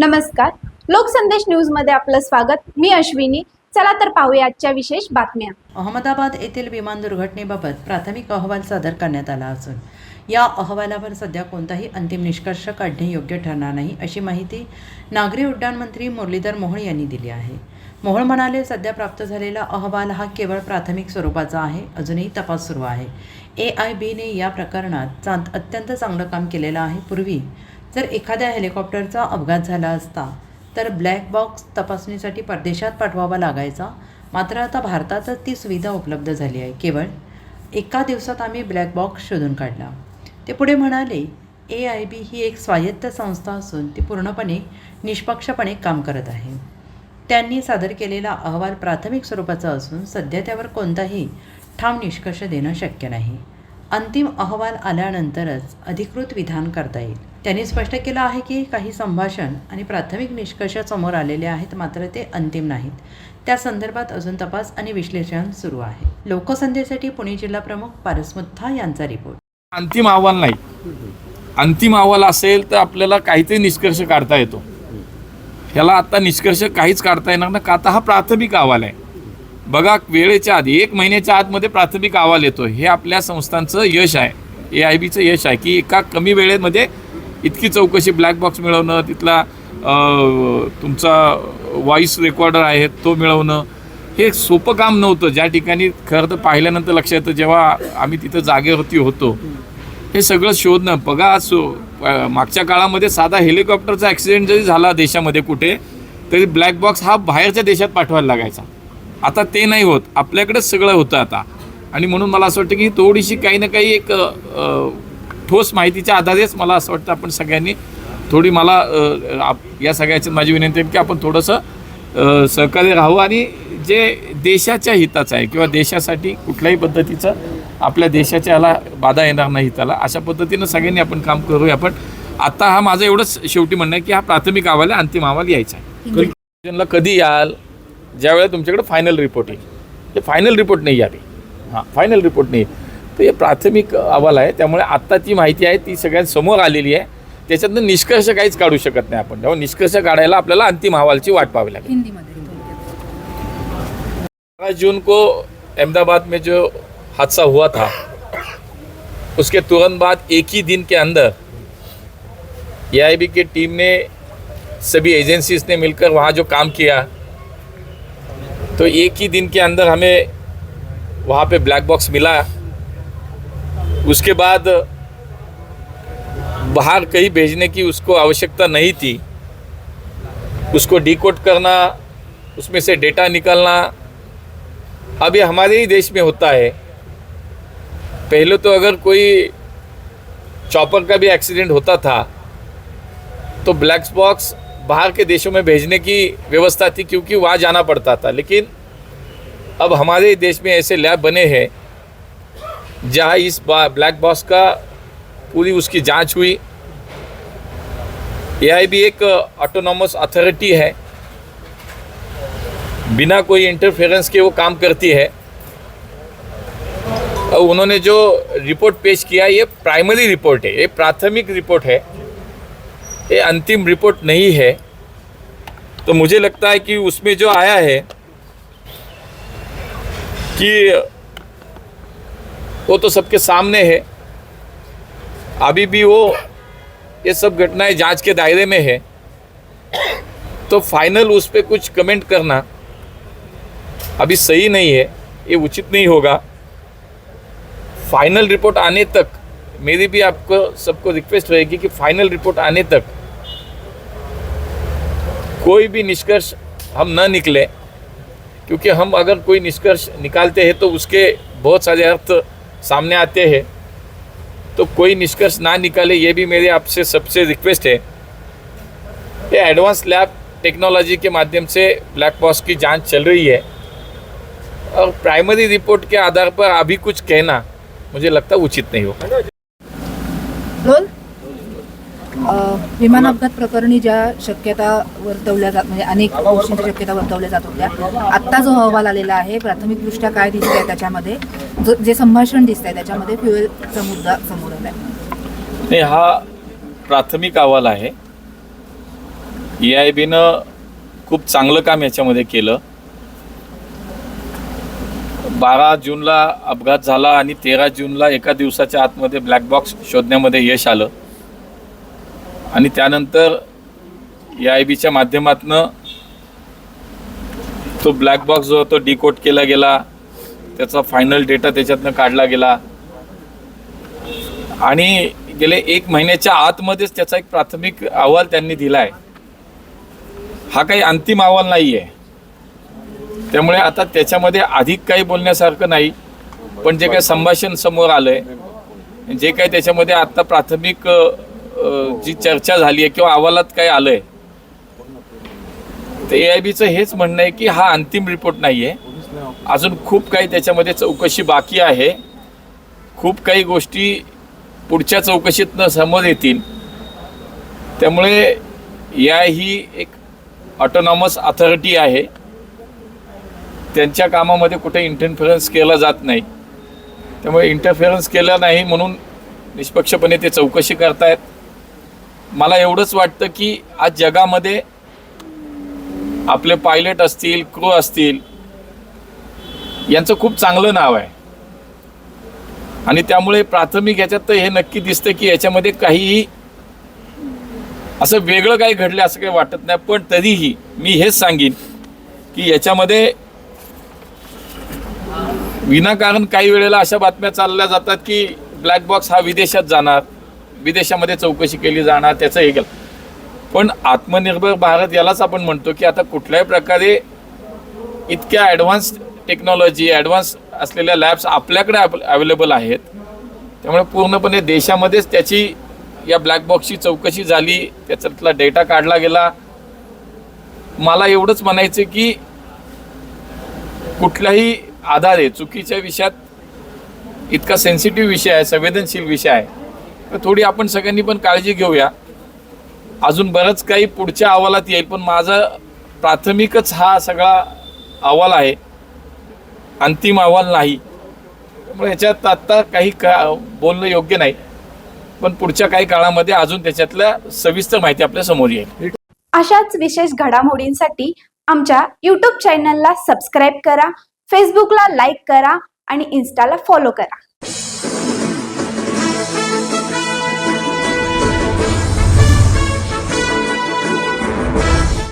नमस्कार. लोकसंदेश न्यूजमध्ये आपलं स्वागत. मी अश्विनी. चला तर पाहूया आजच्या विशेष बातम्या. अहमदाबाद येथील विमान दुर्घटनेबाबत प्राथमिक अहवाल सादर करण्यात आला असून या अहवालावर सध्या कोणताही अंतिम निष्कर्ष काढणे योग्य ठरणार नाही अशी माहिती नागरी उड्डाण मंत्री मुरलीधर मोहोळ यांनी दिली आहे. मोहोळ म्हणाले सध्या प्राप्त झालेला अहवाल हा केवळ प्राथमिक स्वरूपाचा आहे अजूनही तपास सुरू आहे. ए आय बीने या प्रकरणात अत्यंत चांगलं काम केलेलं आहे. पूर्वी जर एखाद्या हेलिकॉप्टरचा अपघात झाला असता तर ब्लॅक बॉक्स तपासणीसाठी परदेशात पाठवावा लागायचा. मात्र आता भारतातच ती सुविधा उपलब्ध झाली आहे. केवळ एका दिवसात आम्ही ब्लॅक बॉक्स शोधून काढला. ते पुढे म्हणाले ए आय बी ही एक स्वायत्त संस्था असून ती पूर्णपणे निष्पक्षपणे काम करत आहे. त्यांनी सादर केलेला अहवाल प्राथमिक स्वरूपाचा असून सध्या त्यावर कोणताही ठाम निष्कर्ष देणं शक्य नाही. अंतिम अहवाल आल्यानंतरच अधिकृत विधान करता येईल. त्यांनी स्पष्ट केलं आहे की काही संभाषण आणि प्राथमिक निष्कर्ष समोर आलेले आहेत मात्र ते अंतिम नाहीत. त्या संदर्भात अजून तपास आणि विश्लेषण सुरू आहे. लोकसंध्येसाठी पुणे जिल्हा प्रमुख पारस मुथा यांचा रिपोर्ट. अंतिम अहवाल नाही. अंतिम अहवाल असेल तर आपल्याला काहीतरी निष्कर्ष काढता येतो. ह्याला आता निष्कर्ष काहीच काढता येणार ना का? आता हा प्राथमिक अहवाल आहे. बघा वेळेच्या आधी एक महिन्याच्या आतमध्ये प्राथमिक अहवाल येतो. हे आपल्या संस्थांचं यश आहे. ए आय बीचं यश आहे की एका कमी वेळेमध्ये इतकी चौकशी ब्लॅक बॉक्स मिळवणं तिथला तुमचा व्हॉइस रेकॉर्डर आहे तो मिळवणं हे सोपं काम नव्हतं. ज्या ठिकाणी खरं तर पाहिल्यानंतर लक्षात येतं जेव्हा आम्ही तिथं जागेवरती होतो. हे सगळं शोधणं बघा सो मागच्या काळामध्ये साधा हेलिकॉप्टरचा ॲक्सिडेंट जरी झाला देशामध्ये कुठे तरी ब्लॅक बॉक्स हा बाहेरच्या देशात पाठवायला लागायचा. आता ते नाही होत. आपल्याकडेच सगळं होतं आता. आणि म्हणून मला असं वाटतं की थोडीशी काही ना काही एक ठोस माहितीच्या आधारेच मला असं वाटतं आपण सगळ्यांनी थोडी मला या सगळ्याची माझी विनंती आहे की आपण थोडंसं सहकार्य राहावं आणि जे देशाच्या हिताचं आहे किंवा देशासाठी कुठल्याही पद्धतीचं आपल्या देशाच्या याला बाधा येणार नाही त्याला अशा पद्धतीनं सगळ्यांनी आपण काम करूया. पण आता हा माझं एवढंच शेवटी म्हणणं आहे की हा प्राथमिक अहवाल आहे अंतिम अहवाल यायचा आहे. कधी याल? ज्यावेळेला तुमच्याकडे फायनल रिपोर्ट येईल. हे फायनल रिपोर्ट नाही आली. हां फायनल रिपोर्ट नाही. तर हे प्राथमिक अहवाल आहे. त्यामुळे आत्ता ती माहिती आहे ती सगळ्यांसमोर आलेली आहे. त्याच्यातनं निष्कर्ष काहीच काढू शकत नाही आपण. तेव्हा निष्कर्ष काढायला आपल्याला अंतिम अहवालची वाट पाहावी लागेल. बारह जून को अहमदाबाद में जो हादसा हुआ था उसके तुरंत बाद एक ही दिन के अंदर ए की टीम ने सभी एजेंसीज ने मिलकर वहाँ जो काम किया तो एक ही दिन के अंदर हमें वहाँ पे ब्लैक बॉक्स मिला। उसके बाद बाहर कहीं भेजने की उसको आवश्यकता नहीं थी। उसको डिकोड करना, उसमें से डेटा निकालना, अब ये हमारे ही देश में होता है। पहले तो अगर कोई चॉपर का भी एक्सीडेंट होता था तो ब्लैक बॉक्स बाहर के देशों में भेजने की व्यवस्था थी क्योंकि वहाँ जाना पड़ता था। लेकिन अब हमारे देश में ऐसे लैब बने हैं, जहाँ इस ब्लैक बॉक्स का पूरी उसकी जाँच हुई। एआई भी एक ऑटोनॉमस अथॉरिटी है। बिना कोई इंटरफेरेंस के वो काम करती है। और उन्होंने जो रिपोर्ट पेश किया, ये प्राइमरी रिपोर्ट है, ये प्राथमिक रिपोर्ट है। ये अंतिम रिपोर्ट नहीं है। तो मुझे लगता है कि उसमें जो आया है कि वो तो सबके सामने है। अभी भी वो ये सब घटनाएँ जाँच के दायरे में है। तो फाइनल उस पर कुछ कमेंट करना अभी सही नहीं है, ये उचित नहीं होगा। फाइनल रिपोर्ट आने तक, मेरी भी आपको सबको रिक्वेस्ट रहेगी कि फाइनल रिपोर्ट आने तक कोई भी निष्कर्ष हम न निकले, क्योंकि हम अगर कोई निष्कर्ष निकालते हैं तो उसके बहुत सारे अर्थ सामने आते हैं। तो कोई निष्कर्ष ना निकाले, ये भी मेरे आपसे सबसे रिक्वेस्ट है। ये एडवांस लैब टेक्नोलॉजी के माध्यम से ब्लैक बॉक्स की जाँच चल रही है। और प्राइमरी रिपोर्ट के आधार पर अभी कुछ कहना, मुझे लगता उचित नहीं होगा। विमान अपघात प्रकरणी ज्या शक्यता वर्तवल्या जात म्हणजे अनेक गोष्टींच्या शक्यता वर्तवल्या जात होत्या आत्ता जो अहवाल आलेला आहे प्राथमिकदृष्ट्या काय दिसत आहे त्याच्यामध्ये? जो जे संभाषण दिसत आहे त्याच्यामध्ये फ्युएलचा मुद्दा समोर आला आहे नाही हा प्राथमिक अहवाल आहे. ए आय बीनं खूप चांगलं काम याच्यामध्ये केलं. बारा जूनला अपघात झाला आणि तेरा जूनला एका दिवसाच्या आतमध्ये ब्लॅक बॉक्स शोधण्यामध्ये यश आलं. आणि त्यानंतर ए आय बीच्या माध्यमातनं तो ब्लॅक बॉक्स जो तो डिकोट केला गेला. त्याचा फायनल डेटा त्याच्यातनं काढला गेला. आणि गेले एक महिन्याच्या आतमध्येच त्याचा एक प्राथमिक अहवाल त्यांनी दिला आहे हा काही अंतिम अहवाल नाही आहे त्यामुळे आता त्याच्यामध्ये अधिक काही बोलण्यासारखं नाही पण जे काही संभाषण समोर आलंय जे काही त्याच्यामध्ये आता प्राथमिक जी चर्चा झाली आहे किंवा अहवालात काय आलंय तर ए आय बीचं हेच म्हणणं आहे की हा अंतिम रिपोर्ट नाही आहे अजून खूप काही त्याच्यामध्ये चौकशी बाकी आहे. खूप काही गोष्टी पुढच्या चौकशीतनं समोर येतील. त्यामुळे या ही एक ऑटोनॉमस अथॉरिटी आहे. त्यांच्या कामामध्ये कुठे इंटरफेरन्स केला जात नाही. त्यामुळे इंटरफेरन्स केला नाही म्हणून निष्पक्षपणे ते चौकशी करतायत. मला एवढंच वाटतं की आज जगामध्ये आपले पायलट असतील क्रू असतील यांचं खूप चांगलं नाव आहे. आणि त्यामुळे प्राथमिक याच्यात तर हे नक्की दिसतं की याच्यामध्ये काहीही असं वेगळं काही घडलं असं काही वाटत नाही पण तरीही मी हेच सांगेन की याच्यामध्ये विनाकारण काही वेळेला अशा बातम्या चालल्या जातात की ब्लॅक बॉक्स हा विदेशात जाणार. विदेशामध्ये चौकशी केली जाणार त्याचं हे केलं. पण आत्मनिर्भर भारत यालाच आपण म्हणतो की आता कुठल्याही प्रकारे इतक्या ॲडव्हान्स टेक्नॉलॉजी ॲडव्हान्स असलेल्या लॅब्स आपल्याकडे अवेलेबल आहेत. त्यामुळे पूर्णपणे देशामध्येच त्याची या ब्लॅक बॉक्सची चौकशी झाली त्याच्यातला डेटा काढला गेला. मला एवढंच म्हणायचं की कुठल्याही आधारे चुकीच्या विषयात इतका सेन्सिटिव्ह विषय आहे संवेदनशील विषय आहे. तर थोडी आपण सगळ्यांनी पण काळजी घेऊया. अजून बरंच काही पुढच्या अहवालात येईल पण माझा प्राथमिकच हा सगळा अहवाल आहे. अंतिम अहवाल नाही. त्यामुळे याच्यात आत्ता काही का बोलणं योग्य नाही. पण पुढच्या काही काळामध्ये अजून त्याच्यातल्या सविस्तर माहिती आपल्यासमोर येईल. अशाच विशेष घडामोडींसाठी आमच्या यूट्यूब चॅनलला सबस्क्राईब करा फेसबुकला लाईक करा आणि इन्स्टाला फॉलो करा.